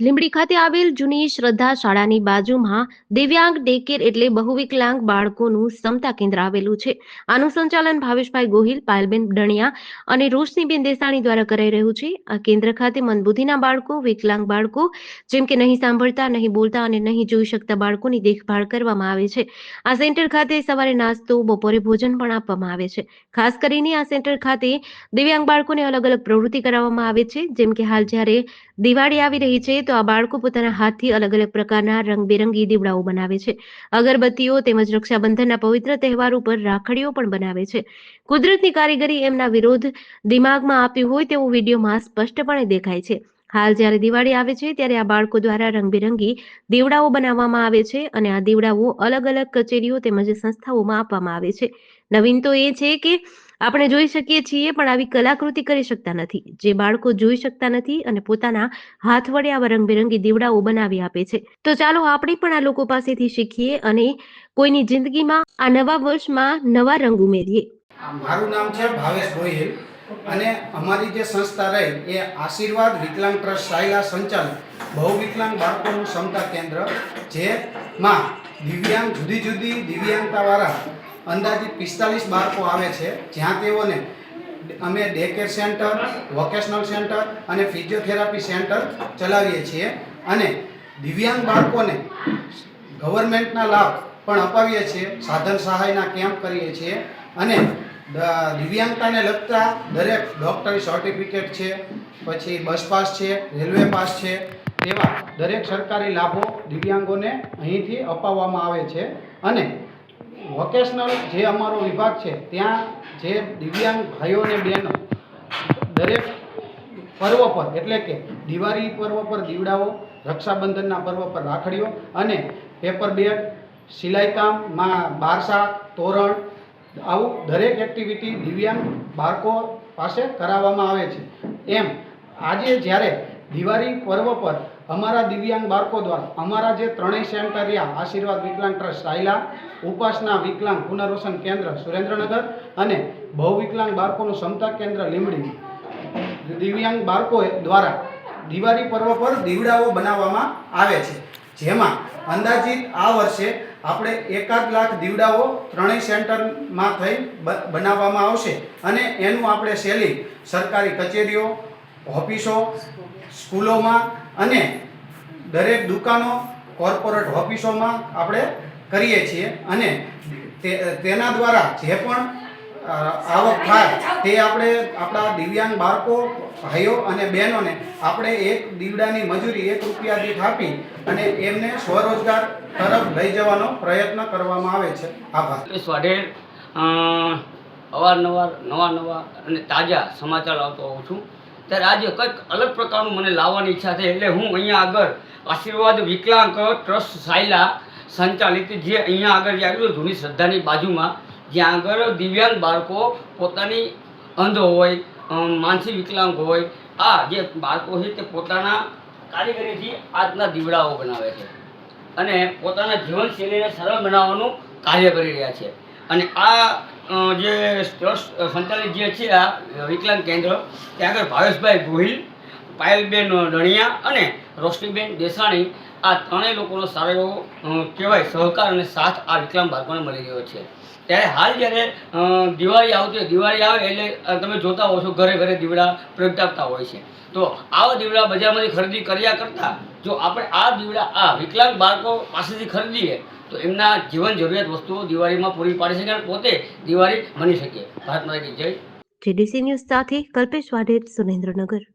લીંબડી ખાતે આવેલ જૂની શ્રદ્ધા શાળાની બાજુમાં દિવ્યાંગ ડેકેર એટલે બહુવિકલાંગ બાળકોનું સમતા કેન્દ્ર આવેલું છે. આનું સંચાલન ભાવેશભાઈ ગોહિલ, પાયલબેન ડણિયા અને રોશનીબેન દેસાણી દ્વારા કરાઈ રહ્યું છે. આ કેન્દ્ર ખાતે મંદબુદ્ધિના બાળકો વિકલાંગ બાળકો, જેમ કે નહીં સાંભળતા, નહીં બોલતા અને નહીં જોઈ શકતા બાળકોની દેખભાળ કરવામાં આવે છે. આ સેન્ટર ખાતે સવારે નાસ્તો, બપોરે ભોજન પણ આપવામાં આવે છે. ખાસ કરીને આ સેન્ટર ખાતે દિવ્યાંગ બાળકોને અલગ અલગ પ્રવૃત્તિ કરાવવામાં આવે છે. જેમ કે હાલ જ્યારે દિવાળી આવી રહી છે તો આ બાળકો પોતાના હાથથી અલગ અલગ પ્રકારના રંગબેરંગી દીવડાઓ બનાવે છે. અગરબત્તીઓ તેમજ રક્ષાબંધનના પવિત્ર તહેવાર ઉપર રાખડીઓ પણ બનાવે છે. કુદરતની કારીગરી એમના વિરોધ દિમાગમાં આપ્યું હોય તેવું વિડીયોમાં સ્પષ્ટપણે દેખાય છે. હાલ જ્યારે દિવાળી આવે છે ત્યારે આ બાળકો દ્વારા રંગબેરંગી દીવડાઓ બનાવવામાં આવે છે અને આ દીવડાઓ અલગ અલગ કચેરીઓ તેમજ સંસ્થાઓમાં આપવામાં આવે છે. નવીન તો એ છે કે આપણે જોઈ શકીએ છીએ, પણ આવી કલાકૃતિ કરી શકતા નથી. જે બાળકો જોઈ શકતા નથી અને પોતાના હાથ વડે આવા રંગબેરંગી દીવડાઓ બનાવી આપે છે. તો ચાલો આપણે પણ આ લોકો પાસેથી શીખીએ અને કોઈની જિંદગીમાં આ નવા વર્ષમાં નવા રંગ ઉમેરીએ. મારું નામ છે ભાવેશ ગોહિલ અને અમારી જે સંસ્થા રહી એ આશીર્વાદ વિકલાંગ ટ્રસ્ટ સાયલા સંચાલન બહુ વિકલાંગ બાળકોનું ક્ષમતા કેન્દ્ર, જેમાં દિવ્યાંગ જુદી જુદી દિવ્યાંગતાવાળા અંદાજિત પિસ્તાલીસ બાળકો આવે છે, જ્યાં તેઓને અમે day care centre vocational centre અને ફિઝિયોથેરાપી સેન્ટર ચલાવીએ છીએ અને દિવ્યાંગ બાળકોને ગવર્મેન્ટના લાભ પણ અપાવીએ છીએ, સાધન સહાયના કેમ્પ કરીએ છીએ અને દિવ્યાંગતાને લગતા દરેક ડૉક્ટરી સર્ટિફિકેટ છે, પછી બસ પાસ છે રેલવે પાસ છે તેવા દરેક સરકારી લાભો દિવ્યાંગોને અહીંથી અપાવવામાં આવે છે અને વોકેશનલ જે અમારો વિભાગ છે, ત્યાં જે દિવ્યાંગ ભાઈઓ અને બહેનો દરેક પર્વ પર, એટલે કે દિવાળી પર્વ પર દીવડાઓ, રક્ષાબંધનના પર્વ પર રાખડીઓ અને પેપર બેગ સિલાઈકામ, માં બારસા, તોરણ આવું દરેક એક્ટિવિટી દિવ્યાંગ બાળકો પાસે કરાવવામાં આવે છે. એમ આજે જ્યારે દિવાળી પર્વ પર અમારા દિવ્યાંગ બાળકો દ્વારા અમારા જે ત્રણેય સેન્ટર આશીર્વાદ વિકલાંગ ટ્રસ્ટ સાયલા ઉપાસના વિકલાંગ પુનર્વસન કેન્દ્ર સુરેન્દ્રનગર અને બહુ વિકલાંગ બાળકોનું ક્ષમતા કેન્દ્ર લીંબડી. દિવ્યાંગ બાળકો દ્વારા દિવાળી પર્વ પર દીવડાઓ બનાવવામાં આવે છે. જેમાં અંદાજિત આ વર્ષે આપણે એકાદ લાખ દીવડાઓ ત્રણેય સેન્ટરમાં થઈ બનાવવામાં આવશે અને એનું આપણે સેલિંગ સરકારી કચેરીઓ ઓફિસો, સ્કૂલોમાં અને દરેક દુકાનો કોર્પોરેટ ઓફિસોમાં આપણે કરીએ છીએ અને તેના દ્વારા જે પણ આવક થાય તે આપણે આપણા દિવ્યાંગ બાળકો, ભાઈઓ અને બહેનોને આપણે એક દીવડાની મજૂરી એક રૂપિયા દીઠ આપી અને એમને સ્વરોજગાર તરફ લઈ જવાનો પ્રયત્ન કરવામાં આવે છે. આભાર. સ્વાઢેર અવારનવાર નવા નવા અને તાજા સમાચાર લાવતો હોઉં છું. ત્યારે આજે કંઈક અલગ પ્રકારનું મને લાવવાની ઈચ્છા થઈ એટલે હું અહીંયા આગળ આશીર્વાદ, વિકલાંગ, ટ્રસ્ટ, સાયલા સંચાલિત જે અહીંયા આગળ જે આવ્યું જૂની શ્રદ્ધાની બાજુમાં, જ્યાં આગળ દિવ્યાંગ બાળકો પોતાની અંધ હોય માનસિક વિકલાંગ હોય, આ જે બાળકો છે તે પોતાના કારીગરીથી આજના દીવડાઓ બનાવે છે અને પોતાના જીવનશૈલીને સરળ બનાવવાનું કાર્ય કરી રહ્યા છે. અને આ જે સંચાલિત જે છે આ વિકલાંગ કેન્દ્ર, ત્યાં આગળ ભાવેશભાઈ ગોહિલ પાયલબેન ડણિયા અને રોશનીબેન દેસાણી, આ ત્રણેય લોકોનો સારો એવો કહેવાય સહકાર અને સાથ આ વિકલાંગ બાળકોને મળી રહ્યો છે. ત્યારે હાલ જ્યારે દિવાળી આવતી દિવાળી આવે એટલે તમે જોતા હો છો, ઘરે ઘરે દીવડા પ્રગટાવતા હોય છે. તો આવા દીવડા બજારમાંથી ખરીદી કર્યા કરતાં, જો આપણે આ દીવડા, આ વિકલાંગ બાળકો પાસેથી ખરીદીએ તો એમના જીવન જરૂરિયાત વસ્તુઓ દિવાળીમાં પૂરી પાડી શકે અને પોતે દિવાળી બની શકે. ભારત માતા જય. જીડીસી ન્યૂઝ સાથે કલ્પેશ વાઢેર, સુરેન્દ્રનગર.